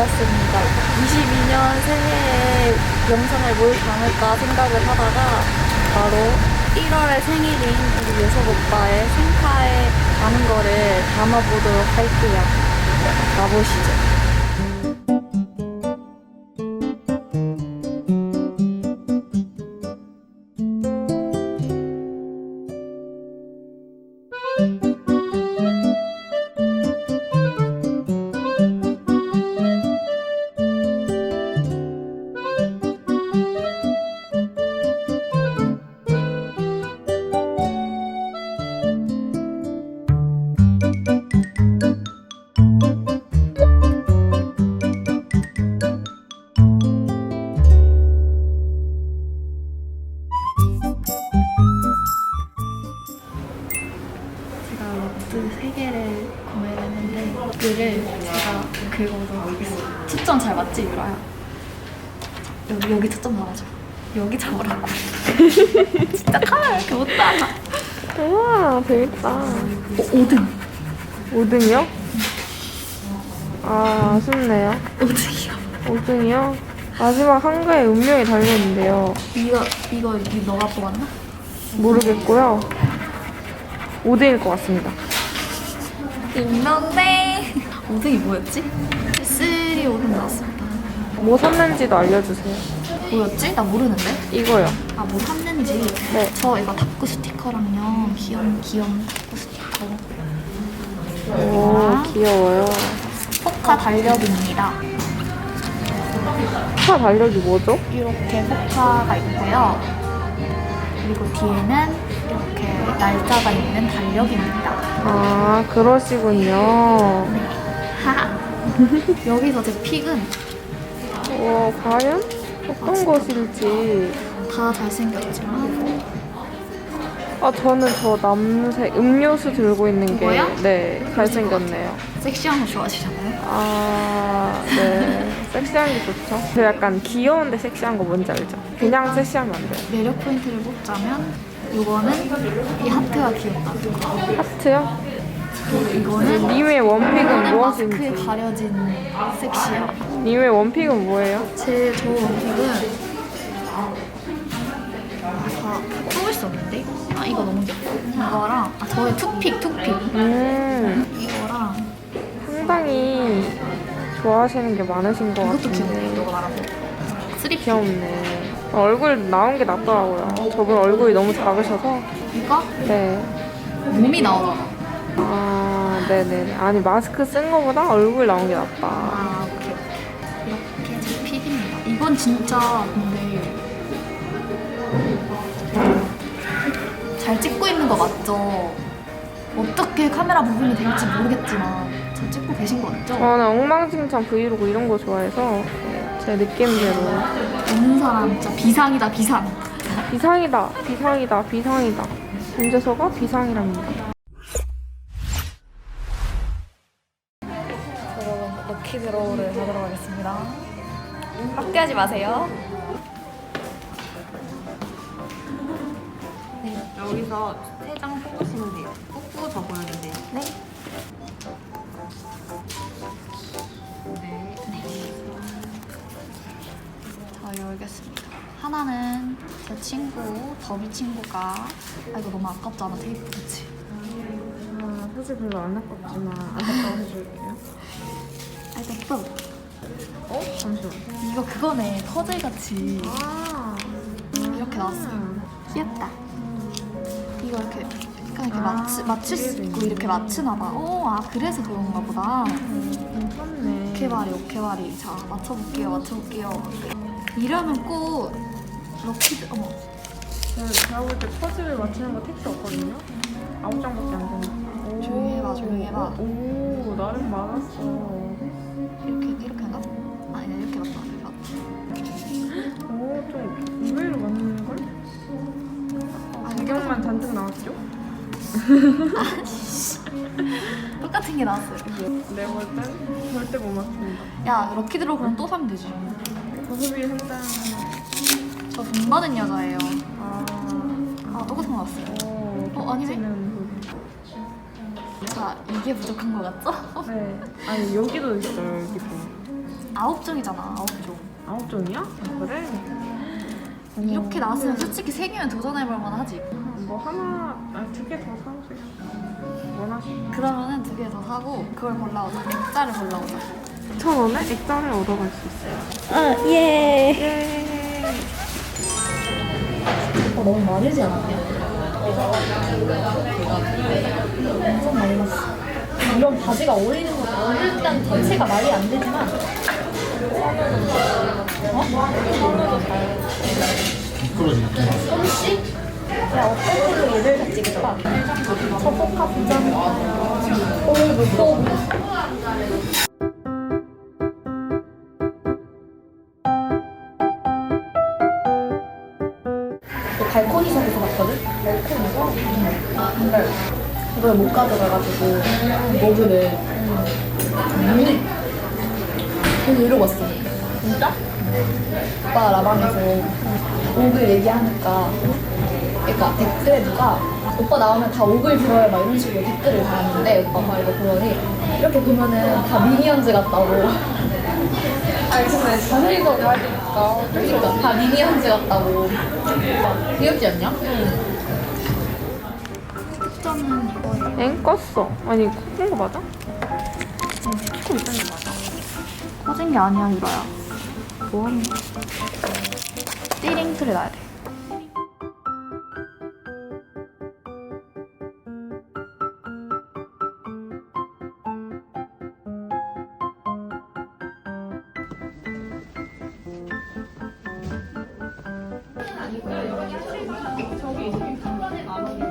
받았습니다. 22년 새해에 영상을 뭘 담을까 생각을 하다가 바로 1월에 생일인 우리 요섭 오빠의 생카에 가는 거를 담아보도록 할게요. 가보시죠. 로트 3개를 구매를 했는데 얘를 제가 긁어서 하겠습니다. 초점 잘 맞지 유라야? 자, 여기 여기 초점 잡아줘. 여기 잡으라고. 진짜 카메라 이렇게 못 따라. 우와 재밌다. 어, 5등. 5등이요? 아 아쉽네요. 5등이요. 5등이요? 마지막 한가에 운명이 달려있는데요. 이거 이거 이 너가 뽑았나? 모르겠고요. 5등일 것 같습니다. 운명네. 5등이 뭐였지? 3, 5등 나왔습니다. 뭐 샀는지도 알려주세요. 뭐였지? 나 모르는데. 이거요. 아 뭐 샀는지. 네. 저 이거 다크 스티커랑요. 귀여운 귀여운 다크 스티커. 오 귀여워요. 포카 달력입니다. 차 달력이 뭐죠? 이렇게 포카가 있고요. 그리고 뒤에는 이렇게 날짜가 있는 달력입니다. 아 그러시군요. 하하. 여기서 제 픽은 와 과연 어떤 것일지. 다 잘생겼지만 아 저는 저 남색 음료수 들고 있는 게 이거요? 네 잘생겼네요. 섹시한 거 좋아하시잖아요. 아, 네. 섹시한 게 좋죠. 저 약간 귀여운데 섹시한 거 뭔지 알죠? 그냥 섹시하면 안 돼요. 매력 포인트를 뽑자면 이거는 이 하트가 귀엽다는 거. 하트요? 이거는 님의 원픽은 마스크에 무엇인지. 가려진 섹시함. 님의 원픽은 뭐예요? 제 좋은 원픽은 다 뽑을 수 없는데? 아 이거 너무 귀엽다. 이거랑 아 저의 투픽 투픽 음, 이거랑 상당히 좋아하시는 게 많으신 것 이것도 귀엽네. 같은데. 이거 말하고 쓰리픽 귀엽네. 얼굴 나온 게 낫더라고요. 저분 얼굴이 너무 작으셔서. 이거 네. 몸이 나오잖아. 아, 네네. 아니, 마스크 쓴 거보다 얼굴 나온 게 낫다. 아 오케이 이렇게 제 픽입니다. 이건 진짜 근데 잘 찍고 있는 거 맞죠? 어떻게 카메라 부분이 될지 모르겠지만 잘 찍고 계신 거 맞죠? 저는 엉망진창 브이로그 이런 거 좋아해서 제 느낌대로 보는 사람 진짜 비상이다 비상. 비상이다 비상이다 비상이다 김재서가 비상이랍니다 여러분 럭키 드로우를 하도록 하겠습니다. 빡대하지 마세요. 네, 여기서 세 장 뽑으시면 돼요. 꾹꾹 적어야. 네. 네. 하나는 제 친구 더비 친구가 아 이거 너무 아깝잖아 테이프 그치? 아 사실 별로 안 아깝지만 아깝다고 해줄게요 아 이거 또 어? 잠시만 이거 그거네 퍼즐 같이 아 이렇게 나왔어요. 귀엽다. 이거 이렇게 약간 이렇게 아, 맞추 맞출 수 있고 이렇게 맞추나 봐. 오, 아 그래서 그런가 보다. 괜찮네 오케바리 오케바리. 자 맞춰볼게요 맞춰볼게요. 이러면 꼭 럭키드 어머 제가 볼때 퍼즐을 맞추는 거 택도 없거든요 아홉 장밖에 안 오. 조용히 해봐, 조용히 해봐. 오 나름 많았어 이렇게 이렇게 한가? 아니 이렇게 맞다 이렇게 맞다. 오 좀 의외로 맞는걸? 아 배경만 잔뜩 나왔죠? 똑같은 게 나왔어요. 내가 볼땐 절대 못 맞춘다 야 럭키드로 그럼 또 사면 되지. 모습이 상당히 저 돈 받은 여자예요. 아, 아 똑같은 거 나왔어요. 어, 어, 아니네. 는자 이게 부족한 거 같죠? 네. 아니 여기도 있어요 여기도. 아홉 종이잖아 아홉 종 아홉 종이야? 그래? 이렇게 나왔으면 솔직히 세 개면 도전해볼 만하지 뭐 하나, 두개 더 사오세요. 원하시면. 그러면은 두 개 더 사고 그걸 골라오자 액자를 골라오자 천 원에 액자를 얻어갈 수 있어요. 아 예. 예. 너무 마르지 않았냐? 엄청 많이 났어. 이런 바지가 어울리는 거 어릴 땐 자체가 말이 안 되지만 어? 솜씨? 야 어떤 걸로 얘를 다 찍을까? 서포카 부장 오늘 또 발코니석에서 봤거든? 발코니석? 근데 이걸 못 가져가가지고 모브를 음. 그래서 이러고 왔어 진짜? 오빠 라방에서 옥을 얘기하니까 그러니까 댓글에 누가 오빠 나오면 다 옥을 들어요 막 이런 식으로 댓글을 달았는데 오빠가 이거 보더니 이렇게 보면은 다 미니언즈 같다고 아니 근데 자세히 더 봐야 되니까 그러니까 다 미니언즈 같다고 귀엽지 않냐? 흑점은 이거예요 엥 껐어. 아니 껐은 거 맞아? 키고 있는 게 맞아 꺼진 게 아니야 유라야 뭐 하는 거야? 띠링 틀에 놔야 돼 한 번에 만 원이야.